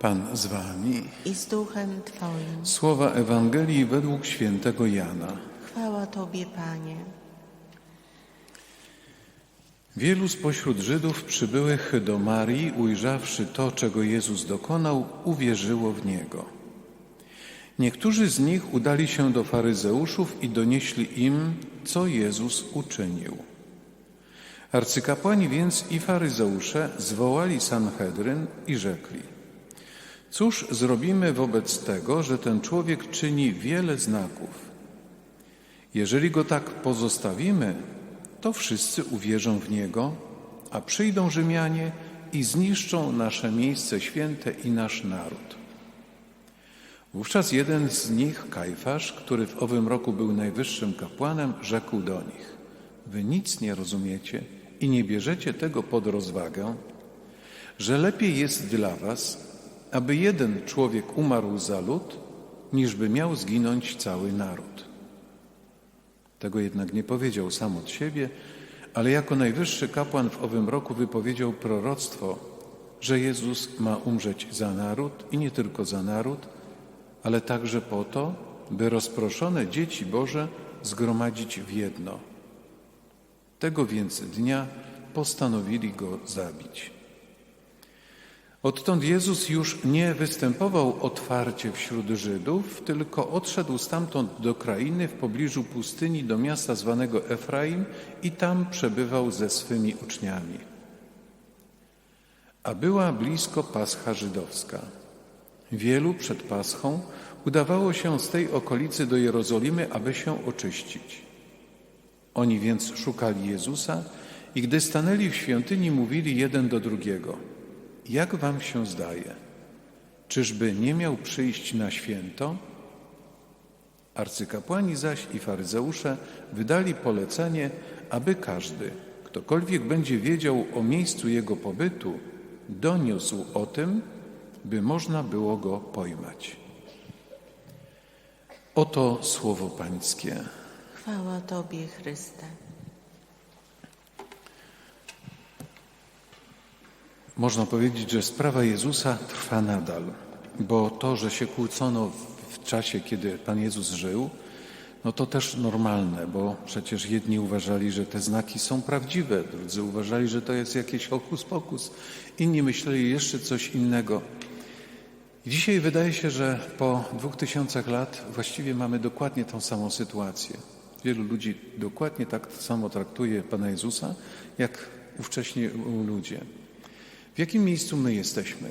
Pan z wami. i z duchem Twoim. Słowa Ewangelii według świętego Jana. Chwała Tobie, Panie. Wielu spośród Żydów przybyłych do Marii, ujrzawszy to, czego Jezus dokonał, uwierzyło w Niego. Niektórzy z nich udali się do faryzeuszów i donieśli im, co Jezus uczynił. Arcykapłani więc i faryzeusze zwołali Sanhedryn i rzekli – Cóż zrobimy wobec tego, że ten człowiek czyni wiele znaków? Jeżeli go tak pozostawimy, to wszyscy uwierzą w niego, a przyjdą Rzymianie i zniszczą nasze miejsce święte i nasz naród. Wówczas jeden z nich, Kajfasz, który w owym roku był najwyższym kapłanem, rzekł do nich: Wy nic nie rozumiecie i nie bierzecie tego pod rozwagę, że lepiej jest dla was, aby jeden człowiek umarł za lud, niż by miał zginąć cały naród. Tego jednak nie powiedział sam od siebie, ale jako najwyższy kapłan w owym roku wypowiedział proroctwo, że Jezus ma umrzeć za naród i nie tylko za naród, ale także po to, by rozproszone dzieci Boże zgromadzić w jedno. Tego więc dnia postanowili go zabić. Odtąd Jezus już nie występował otwarcie wśród Żydów, tylko odszedł stamtąd do krainy w pobliżu pustyni do miasta zwanego Efraim i tam przebywał ze swymi uczniami. A była blisko Pascha żydowska. Wielu przed Paschą udawało się z tej okolicy do Jerozolimy, aby się oczyścić. Oni więc szukali Jezusa i gdy stanęli w świątyni, mówili jeden do drugiego – jak wam się zdaje? Czyżby nie miał przyjść na święto? Arcykapłani zaś i faryzeusze wydali polecenie, aby każdy, ktokolwiek będzie wiedział o miejscu jego pobytu, doniósł o tym, by można było go pojmać. Oto słowo Pańskie. Chwała Tobie, Chryste. Można powiedzieć, że sprawa Jezusa trwa nadal, bo to, że się kłócono w czasie, kiedy Pan Jezus żył, no to też normalne, bo przecież jedni uważali, że te znaki są prawdziwe, drudzy uważali, że to jest jakieś hokus pokus, inni myśleli jeszcze coś innego. Dzisiaj wydaje się, że po dwóch tysiącach lat właściwie mamy dokładnie tą samą sytuację. Wielu ludzi dokładnie tak samo traktuje Pana Jezusa, jak ówcześni ludzie. W jakim miejscu my jesteśmy?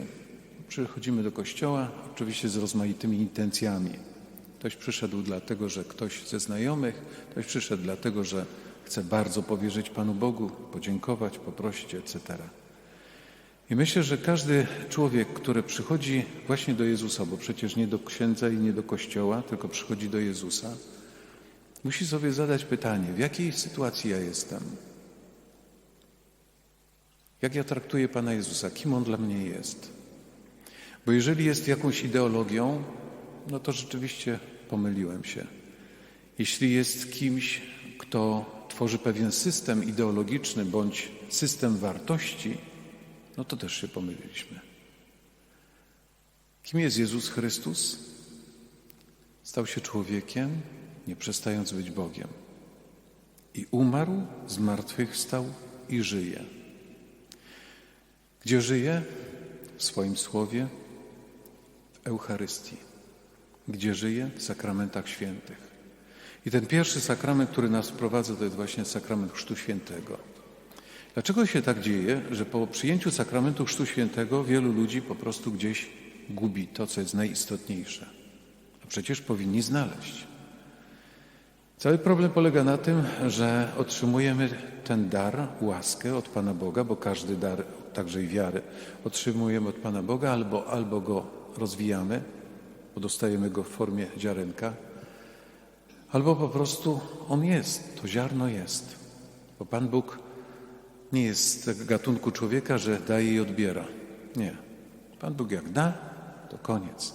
Przychodzimy do kościoła, oczywiście z rozmaitymi intencjami. Ktoś przyszedł dlatego, że ktoś ze znajomych, ktoś przyszedł dlatego, że chce bardzo powierzyć Panu Bogu, podziękować, poprosić, etc. I myślę, że każdy człowiek, który przychodzi właśnie do Jezusa, bo przecież nie do księdza i nie do kościoła, tylko przychodzi do Jezusa, musi sobie zadać pytanie, w jakiej sytuacji ja jestem? Jak ja traktuję Pana Jezusa? Kim On dla mnie jest? Bo jeżeli jest jakąś ideologią, no to rzeczywiście pomyliłem się. Jeśli jest kimś, kto tworzy pewien system ideologiczny bądź system wartości, no to też się pomyliliśmy. Kim jest Jezus Chrystus? Stał się człowiekiem, nie przestając być Bogiem. I umarł, zmartwychwstał i żyje. Gdzie żyje? W swoim słowie, w Eucharystii. Gdzie żyje? W sakramentach świętych. I ten pierwszy sakrament, który nas wprowadza, to jest właśnie sakrament Chrztu Świętego. Dlaczego się tak dzieje, że po przyjęciu sakramentu Chrztu Świętego wielu ludzi po prostu gdzieś gubi to, co jest najistotniejsze? A przecież powinni znaleźć. Cały problem polega na tym, że otrzymujemy ten dar, łaskę od Pana Boga, bo każdy dar, także i wiary, otrzymujemy od Pana Boga, albo, albo go rozwijamy, bo dostajemy go w formie ziarenka, albo po prostu on jest, to ziarno jest. Bo Pan Bóg nie jest gatunku człowieka, że daje i odbiera. Nie. Pan Bóg jak da, to koniec.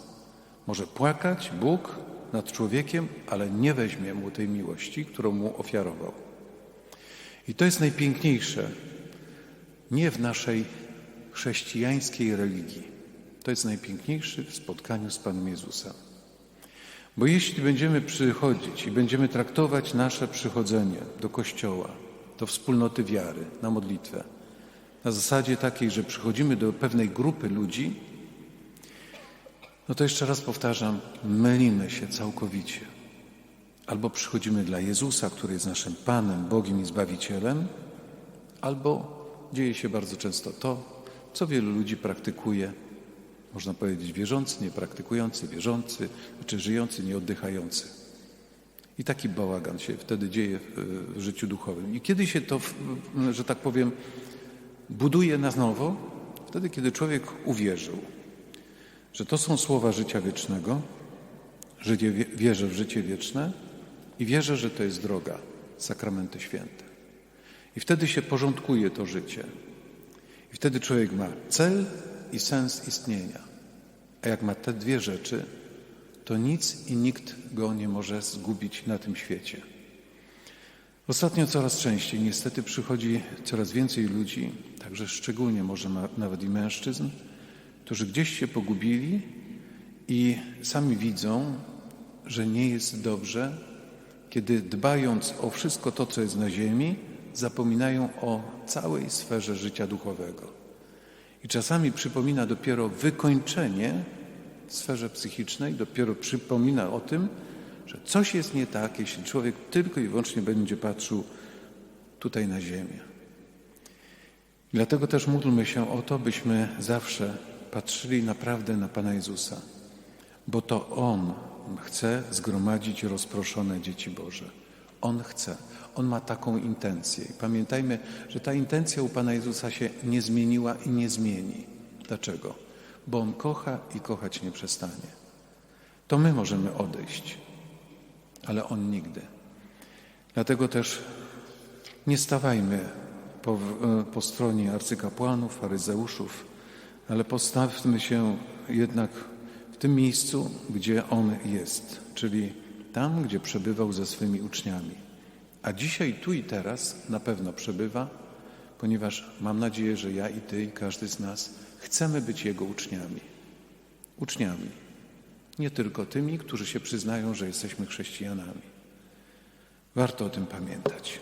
Może płakać Bóg nad człowiekiem, ale nie weźmie mu tej miłości, którą mu ofiarował. I to jest najpiękniejsze nie w naszej chrześcijańskiej religii, To jest najpiękniejszy w spotkaniu z Panem Jezusem. Bo jeśli będziemy przychodzić i będziemy traktować nasze przychodzenie do Kościoła, do wspólnoty wiary, na modlitwę, na zasadzie takiej, że przychodzimy do pewnej grupy ludzi, no to jeszcze raz powtarzam, mylimy się całkowicie. Albo przychodzimy dla Jezusa, który jest naszym Panem, Bogiem i Zbawicielem, albo dzieje się bardzo często to, co wielu ludzi praktykuje, można powiedzieć wierzący, niepraktykujący, wierzący, czy żyjący, nieoddychający. I taki bałagan się wtedy dzieje w, życiu duchowym. I kiedy się to, że tak powiem, buduje na nowo, wtedy, kiedy człowiek uwierzył, że to są słowa życia wiecznego, że wie- wierzę w życie wieczne i wierzę, że to jest droga, sakramenty święte. I wtedy się porządkuje to życie. I wtedy człowiek ma cel i sens istnienia. A jak ma te dwie rzeczy, to nic i nikt go nie może zgubić na tym świecie. Ostatnio coraz częściej niestety przychodzi coraz więcej ludzi, także szczególnie może nawet i mężczyzn, którzy gdzieś się pogubili i sami widzą, że nie jest dobrze, kiedy dbając o wszystko to, co jest na ziemi, zapominają o całej sferze życia duchowego. I czasami przypomina dopiero wykończenie w sferze psychicznej, dopiero przypomina o tym, że coś jest nie tak, jeśli człowiek tylko i wyłącznie będzie patrzył tutaj na ziemię. Dlatego też módlmy się o to, byśmy zawsze patrzyli naprawdę na Pana Jezusa, bo to On chce zgromadzić rozproszone dzieci Boże. On chce, On ma taką intencję. I pamiętajmy, że ta intencja u Pana Jezusa się nie zmieniła i nie zmieni. Dlaczego? Bo On kocha i kochać nie przestanie. To my możemy odejść, ale On nigdy. Dlatego też nie stawajmy po, po stronie arcykapłanów, faryzeuszów, ale postawmy się jednak w tym miejscu, gdzie On jest, czyli tam, gdzie przebywał ze swymi uczniami. A dzisiaj, tu i teraz na pewno przebywa, ponieważ mam nadzieję, że ja i Ty, i każdy z nas chcemy być Jego uczniami. Uczniami. Nie tylko tymi, którzy się przyznają, że jesteśmy chrześcijanami. Warto o tym pamiętać.